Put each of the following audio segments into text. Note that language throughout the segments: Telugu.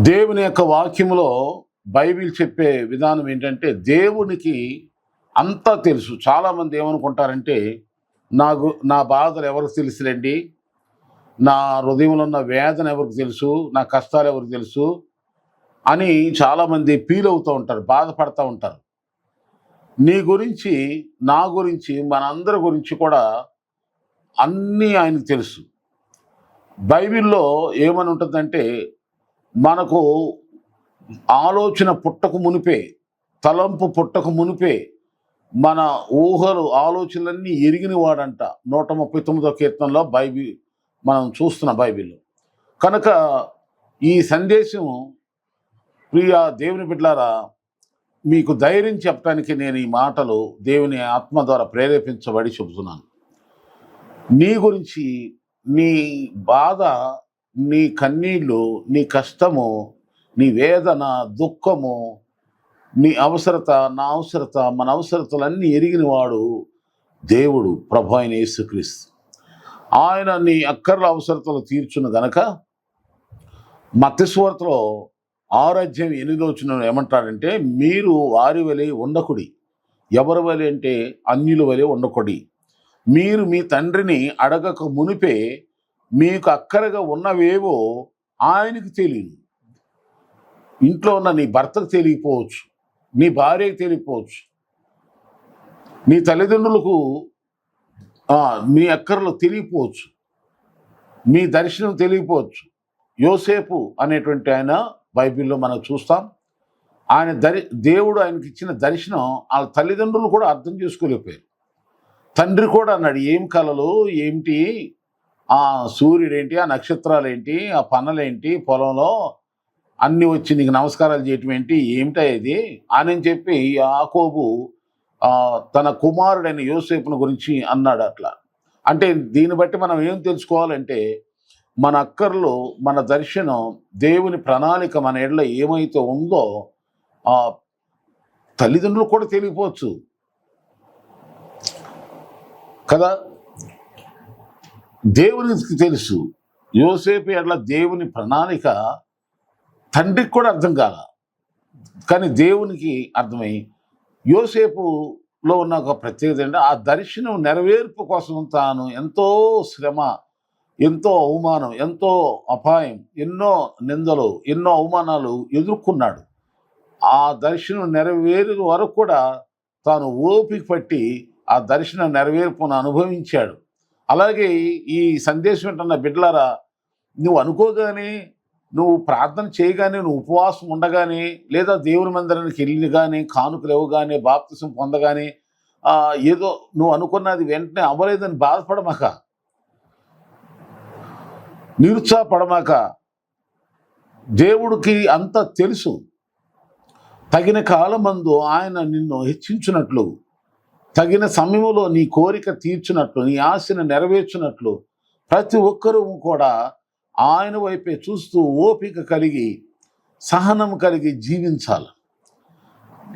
దేవుని యొక్క వాక్యంలో బైబిల్ చెప్పే విధానం ఏంటంటే దేవునికి అంతా తెలుసు. చాలామంది ఏమనుకుంటారంటే నాకు నా బాధలు ఎవరికి తెలుసులేండి? నా హృదయంలో ఉన్న వేదన ఎవరికి తెలుసు? నా కష్టాలు ఎవరికి తెలుసు? అని చాలామంది ఫీల్ అవుతూ ఉంటారు బాధపడుతూ ఉంటారు. నీ గురించి నా గురించి మనందరి గురించి కూడా అన్నీ ఆయనకు తెలుసు. బైబిల్లో ఏమని ఉంటుందంటే మనకు ఆలోచన పుట్టకు మునిపే తలంపు పుట్టకు మునిపే మన ఊహలు ఆలోచనలన్నీ ఎరిగిన వాడంట. నూట ముప్పై తొమ్మిదో కీర్తనలో బైబిల్ మనం చూస్తున్న బైబిల్ కనుక ఈ సందేశం ప్రియ దేవుని బిడ్లారా మీకు ధైర్యం చెప్పడానికి నేను ఈ మాటలు దేవుని ఆత్మ ద్వారా ప్రేరేపించబడి చెబుతున్నాను. నీ గురించి నీ బాధ నీ కన్నీళ్ళు నీ కష్టము నీ వేదన దుఃఖము నీ అవసరత నా అవసరత మన అవసరతలన్నీ ఎరిగినవాడు దేవుడు ప్రభు ఆయన యేసుక్రీస్తు. ఆయన నీ అక్కర్ల అవసరతలు తీర్చును గనక మత్స్వార్తలో ఆరాధ్యం ఎనిమిదో వచ్చిన ఏమంటాడంటే మీరు వారి వలె ఉండకుడి ఎవరి వలె అంటే అన్యుల వలె ఉండకుడి. మీరు మీ తండ్రిని అడగక మునిపే మీకు అక్కరగా ఉన్నవేవో ఆయనకు తెలియదు. ఇంట్లో ఉన్న నీ భర్తకు తెలియకపోవచ్చు నీ భార్యకు తెలియకపోవచ్చు నీ తల్లిదండ్రులకు మీ అక్కర్లు తెలియకపోవచ్చు మీ దర్శనం తెలియకపోవచ్చు. యోసేపు అనేటువంటి ఆయన బైబిల్లో మనం చూస్తాం. ఆయన దరి దేవుడు ఆయనకి ఇచ్చిన దర్శనం వాళ్ళ తల్లిదండ్రులు కూడా అర్థం చేసుకోలేకపోయారు. తండ్రి కూడా అన్నాడు ఏం కలలు? ఏమిటి? ఆ సూర్యుడు ఏంటి ఆ నక్షత్రాలు ఏంటి ఆ పనులేంటి పొలంలో అన్ని వచ్చి నీకు నమస్కారాలు చేయటం ఏంటి ఏమిటా ఇది అని చెప్పి యాకోబు తన కుమారుడైన యోసేపును గురించి అన్నాడు అట్లా. అంటే దీన్ని బట్టి మనం ఏం తెలుసుకోవాలంటే మన అక్కర్లో మన దర్శనం దేవుని ప్రణాళిక మన ఎడల ఏమైతే ఉందో ఆ తల్లిదండ్రులు కూడా తెలియపోవచ్చు. కదా? దేవునికి తెలుసు. యోసేపు ఎడల దేవుని ప్రణాళిక తండ్రికి కూడా అర్థం కాల. కానీ దేవునికి అర్థమై యోసేపులో ఉన్న ఒక ప్రత్యేకత ఏంటంటే ఆ దర్శనం నెరవేర్పు కోసం తాను ఎంతో శ్రమ ఎంతో అవమానం ఎంతో అపాయం ఎన్నో నిందలు ఎన్నో అవమానాలు ఎదుర్కొన్నాడు. ఆ దర్శనం నెరవేరు వరకు కూడా తాను ఓపిక పట్టి ఆ దర్శన నెరవేర్పును అనుభవించాడు. అలాగే ఈ సందేశం ఏంటన్న బిడ్డలారా నువ్వు అనుకోగానే నువ్వు ప్రార్థన చేయగానే నువ్వు ఉపవాసం ఉండగానే లేదా దేవుని మందిరానికి వెళ్ళి కానీ కానుకలు ఇవ్వగానే బాప్తిసం పొందగానే ఏదో నువ్వు అనుకున్నది వెంటనే అవ్వలేదని బాధపడమాక. నిరుత్సాహపడమాక. దేవుడికి అంత తెలుసు. తగిన కాలమందు ఆయన నిన్ను హెచ్చించినట్లు. తగిన సమయంలో నీ కోరిక తీర్చినట్లు నీ ఆశను నెరవేర్చినట్లు ప్రతి ఒక్కరూ కూడా ఆయన వైపే చూస్తూ ఓపిక కలిగి సహనం కలిగి జీవించాలి.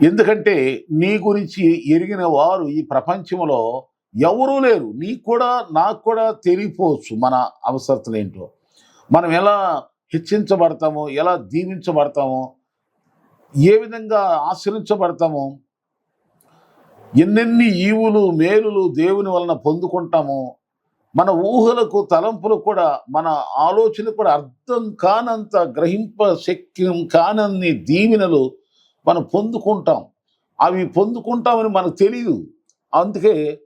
ఎందుకంటే నీ గురించి ఎరిగిన వారు ఈ ప్రపంచంలో ఎవరూ లేరు. నీకు కూడా నాకు కూడా తెలియపోవచ్చు మన అవసరతలు ఏంటో. మనం ఎలా హెచ్చించబడతామో ఎలా దీవించబడతామో ఏ విధంగా ఆశ్రయించబడతామో ఎన్నెన్ని ఈవులు మేలులు దేవుని వలన పొందుకుంటామో మన ఊహలకు తలంపులకు కూడా మన ఆలోచన కూడా అర్థం కానంత గ్రహింప శక్యం కానన్ని దీవెనలు మనం పొందుకుంటాం. అవి పొందుకుంటామని మనకు తెలియదు అందుకే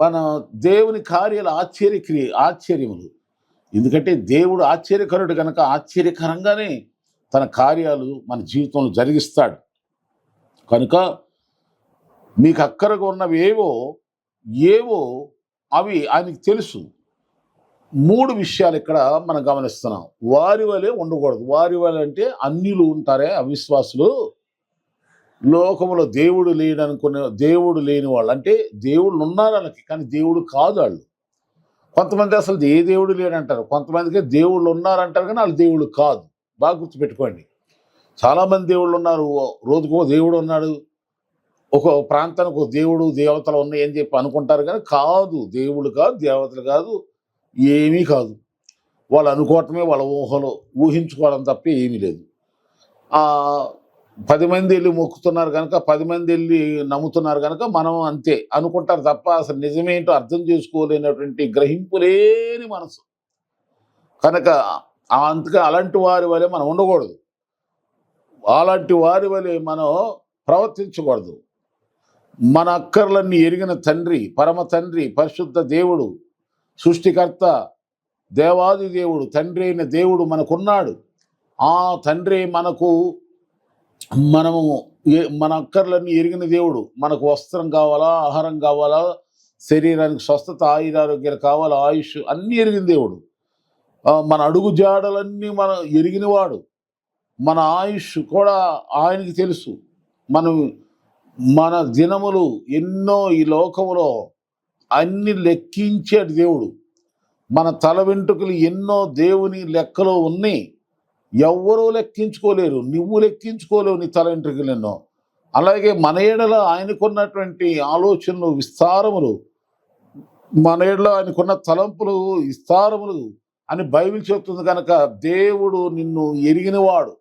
మన దేవుని కార్యాలు ఆశ్చర్యక్రియ ఆశ్చర్యములు. ఎందుకంటే దేవుడు ఆశ్చర్యకరుడు కనుక ఆశ్చర్యకరంగానే తన కార్యాలు మన జీవితంలో జరిగిస్తాడు. కనుక మీకు అక్కరగా ఉన్నవి ఏవో ఏవో అవి ఆయనకి తెలుసు. మూడు విషయాలు ఇక్కడ మనం గమనిస్తున్నాం. వారి వలె ఉండకూడదు. వారి వలె అంటే అన్యులు ఉంటారే అవిశ్వాసులు. లోకంలో దేవుడు లేడనుకునే దేవుడు లేని వాళ్ళు. అంటే దేవుడు ఉన్నారు వాళ్ళకి కానీ దేవుడు కాదు వాళ్ళు. కొంతమంది అసలు ఏ దేవుడు లేడంటారు? కొంతమందికి దేవుళ్ళు ఉన్నారంటారు కానీ వాళ్ళు దేవుడు కాదు. బాగా గుర్తుపెట్టుకోండి. చాలామంది దేవుళ్ళు ఉన్నారు. రోజుకో దేవుడు ఉన్నాడు. ఒక ప్రాంతానికి ఒక దేవుడు దేవతలు ఉన్నాయి అని చెప్పి అనుకుంటారు కానీ కాదు. దేవుడు కాదు దేవతలు కాదు ఏమీ కాదు. వాళ్ళు అనుకోవటమే వాళ్ళ ఊహలో ఊహించుకోవడం తప్ప ఏమీ లేదు. పది మంది వెళ్ళి మొక్కుతున్నారు కనుక పది మంది వెళ్ళి నమ్ముతున్నారు కనుక మనం అంతే అనుకుంటారు తప్ప అసలు నిజమేంటో అర్థం చేసుకోలేనటువంటి గ్రహింపు లేని మనసు. కనుక ఆ అందుకే అలాంటి వారి వలె మనం ఉండకూడదు. అలాంటి వారి వలె మనం ప్రవర్తించకూడదు. మన అక్కర్లన్నీ ఎరిగిన తండ్రి పరమ తండ్రి పరిశుద్ధ దేవుడు సృష్టికర్త దేవాది దేవుడు తండ్రి అయిన దేవుడు మనకున్నాడు. ఆ తండ్రి మనకు మనము మన అక్కర్లన్నీ ఎరిగిన దేవుడు. మనకు వస్త్రం కావాలా ఆహారం కావాలా శరీరానికి స్వస్థత ఆయురారోగ్యాలు కావాలా ఆయుష్ అన్నీ ఎరిగిన దేవుడు. మన అడుగు జాడలన్నీ మన ఎరిగినవాడు. మన ఆయుష్ కూడా ఆయనకి తెలుసు. మనం మన దినములు ఎన్నో ఈ లోకములో అన్ని లెక్కించాడు దేవుడు. మన తల వెంట్రుకలు ఎన్నో దేవుని లెక్కలో ఉన్నాయి. ఎవ్వరూ లెక్కించుకోలేరు. నువ్వు లెక్కించుకోలేవు నీ తల వెంట్రుకలు ఎన్నో. అలాగే మన ఏడలో ఆయనకున్నటువంటి ఆలోచనలు విస్తారములు మన ఏడలో ఆయనకున్న తలంపులు విస్తారములు అని బైబిల్ చెప్తుంది కనుక దేవుడు నిన్ను ఎరిగినవాడు.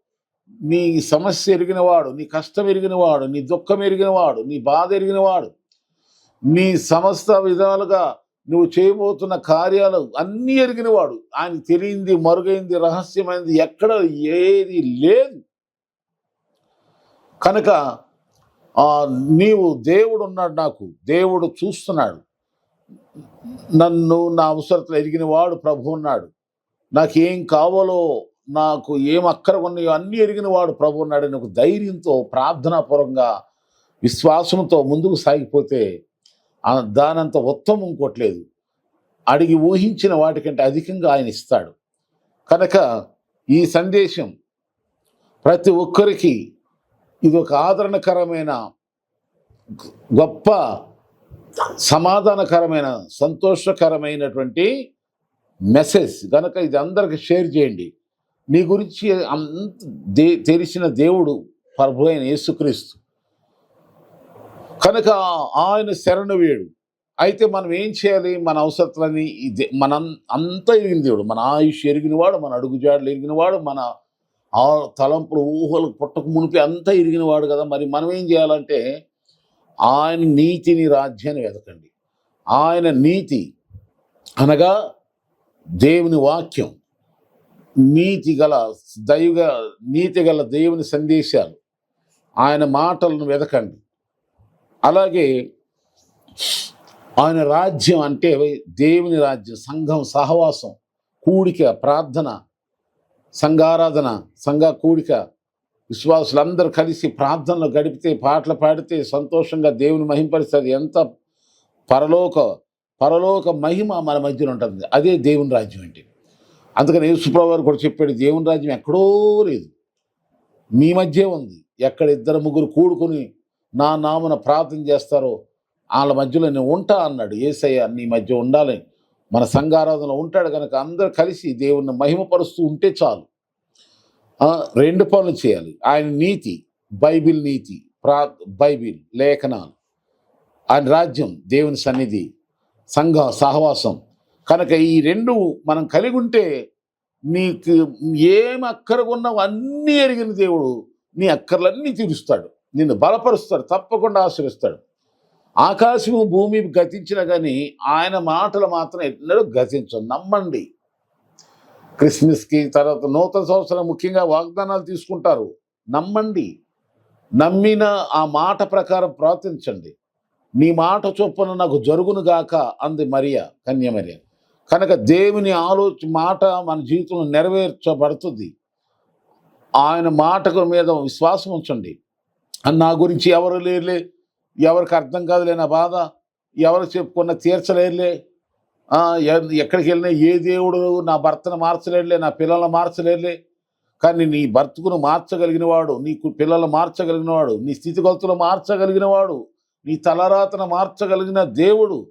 నీ సమస్య ఎరిగినవాడు నీ కష్టం ఎరిగినవాడు నీ దుఃఖం ఎరిగినవాడు నీ బాధ ఎరిగినవాడు నీ సమస్త విధాలుగా నువ్వు చేయబోతున్న కార్యాలు అన్నీ ఎరిగినవాడు ఆయన తెలియంది మరుగైంది రహస్యమైంది ఎక్కడ ఏది లేదు. కనుక నీవు దేవుడు ఉన్నాడు నాకు దేవుడు చూస్తున్నాడు. నన్ను నా అవసరతలు ఎరిగిన వాడు ప్రభు ఉన్నాడు. నాకు ఏం కావాలో నాకు ఏం అక్కర ఉన్నాయో అన్నీ ఎరిగిన వాడు ప్రభు ఉన్నాడని ఒక ధైర్యంతో ప్రార్థనాపూర్వకంగా విశ్వాసంతో ముందుకు సాగిపోతే దానంత ఉత్తమం ఇంకోట్లేదు అడిగి ఊహించిన వాటికంటే అధికంగా ఆయన ఇస్తాడు. కనుక ఈ సందేశం ప్రతి ఒక్కరికి ఇది ఒక ఆదరణకరమైన గొప్ప సమాధానకరమైన సంతోషకరమైనటువంటి మెసేజ్. కనుక ఇది అందరికి షేర్ చేయండి. నీ గురించి అంత దే తెలిసిన దేవుడు ప్రభు అయిన యేసుక్రీస్తు. కనుక ఆయన శరణు వేడు. అయితే మనం ఏం చేయాలి? మన అవసరాలని ఇది మన అంతా ఎరిగిన దేవుడు. మన ఆయుష్ ఎరిగినవాడు మన అడుగుజాడలు ఎరిగినవాడు మన ఆ తలంపులు ఊహలు పుట్టక మునిపి అంతా ఎరిగినవాడు కదా. మరి మనం ఏం చేయాలంటే ఆయన నీతిని రాజ్యాన్ని వెతకండి. ఆయన నీతి అనగా దేవుని వాక్యం. నీతి గల దైవ నీతి గల దేవుని సందేశాలు. ఆయన మాటలను వెతకండి అలాగే ఆయన రాజ్యం అంటే దేవుని రాజ్యం సంఘం సహవాసం కూడిక ప్రార్థన సంఘారాధన సంఘ కూడిక. విశ్వాసులందరూ కలిసి ప్రార్థనలు గడిపితే పాటలు పాడితే సంతోషంగా దేవుని మహింపరిస్తుంది ఎంత పరలోక పరలోక మహిమ మన మధ్యలో ఉంటుంది. అదే దేవుని రాజ్యం అంటే. అందుకని యేసుప్రభు కూడా చెప్పాడు దేవుని రాజ్యం ఎక్కడో లేదు. మీ మధ్య ఉంది. ఎక్కడ ఇద్దరు ముగ్గురు కూడుకుని నా నామన ప్రార్థన చేస్తారో వాళ్ళ మధ్యలో నేను ఉంటా అన్నాడు. ఏసయ్య నీ మధ్య ఉండాలి. మన సంఘారాధనలో ఉంటాడు కనుక అందరు కలిసి దేవుణ్ణి మహిమపరుస్తూ ఉంటే చాలు. రెండు పనులు చేయాలి. ఆయన నీతి బైబిల్ నీతి ప్రా బైబిల్ లేఖనాలు. ఆయన రాజ్యం దేవుని సన్నిధి సంఘ సహవాసం. కనుక ఈ రెండు మనం కలిగి ఉంటే నీకు ఏం అక్కరకున్నావు అన్నీ ఎరిగిన దేవుడు నీ అక్కర్లన్నీ తీరుస్తాడు. నిన్ను బలపరుస్తాడు తప్పకుండా ఆశ్రయిస్తాడు. ఆకాశము భూమి గతించిన కానీ ఆయన మాటలు మాత్రం ఎన్నడూ గతించు నమ్మండి. క్రిస్మస్కి తర్వాత నూతన సంవత్సరం ముఖ్యంగా వాగ్దానాలు తీసుకుంటారు. నమ్మండి. నమ్మిన ఆ మాట ప్రకారం ప్రార్థించండి. నీ మాట చొప్పున నాకు జరుగును గాక అంది మరియా కన్య కనుక దేవుని ఆలోచన మాట మన జీవితంలో నెరవేర్చబడుతుంది. ఆయన మాటకు మీద విశ్వాసం ఉంచండి. నా గురించి ఎవరు లేరులే ఎవరికి అర్థం కాదులే నా బాధ ఎవరు చెప్పుకున్న తీర్చలేరులే ఎక్కడికి వెళ్ళినా ఏ దేవుడు నా భర్తను మార్చలేడులే నా పిల్లలను మార్చలేరులే. కానీ నీ భర్తకును మార్చగలిగిన వాడు నీకు పిల్లలు మార్చగలిగిన వాడు నీ స్థితిగతులు మార్చగలిగిన వాడు నీ తలరాతను మార్చగలిగిన దేవుడు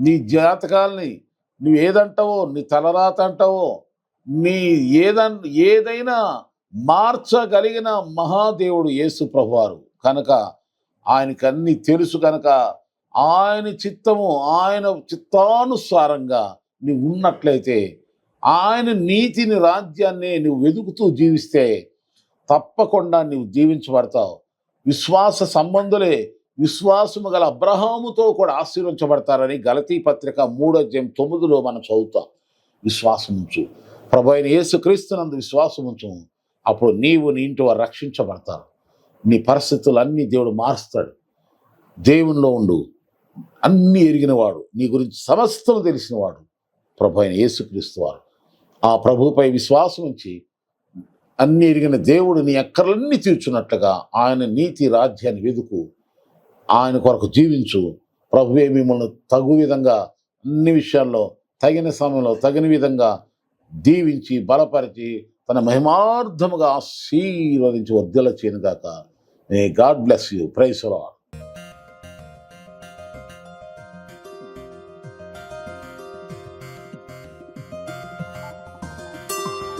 నీ జాతకాల్ని నువ్వు ఏదంటావో నీ తలరాత అంటావో నీ ఏదన్ ఏదైనా మార్చగలిగిన మహాదేవుడు యేసు ప్రభువారు. కనుక ఆయనకి తెలుసు కనుక ఆయన చిత్తము ఆయన చిత్తానుసారంగా నీవు ఉన్నట్లయితే ఆయన నీతిని రాజ్యాన్ని నువ్వు వెతుకుతూ జీవిస్తే తప్పకుండా నీవు జీవించబడతావు. విశ్వాస సంబంధులే విశ్వాసము గల అబ్రహాముతో కూడా ఆశీర్వించబడతారని గలతీ పత్రిక మూడో తొమ్మిదిలో మనం చదువుతాం. విశ్వాసం ఉంచు ప్రభు అయిన యేసుక్రీస్తునందు విశ్వాసం ఉంచు అప్పుడు నీవు నీ ఇంటి వారు రక్షించబడతారు. నీ పరిస్థితులన్నీ దేవుడు మారుస్తాడు. దేవునిలో ఉండు. అన్నీ ఎరిగినవాడు. నీ గురించి సమస్తం తెలిసినవాడు ప్రభు అయిన యేసుక్రీస్తు వారు. ఆ ప్రభుపై విశ్వాసం ఉంచి అన్నీ ఎరిగిన దేవుడు నీ అక్కర్లన్నీ తీర్చున్నట్లుగా ఆయన నీతి రాజ్యాన్ని వెదుకు. ఆయన కొరకు జీవించు. ప్రభువే మిమ్మల్ని తగు విధంగా అన్ని విషయాల్లో తగిన సమయంలో తగిన విధంగా దీవించి బలపరిచి తన మహిమార్థముగా ఆశీర్వదించి వర్ధల చేయనుగాక may God bless you praise Lord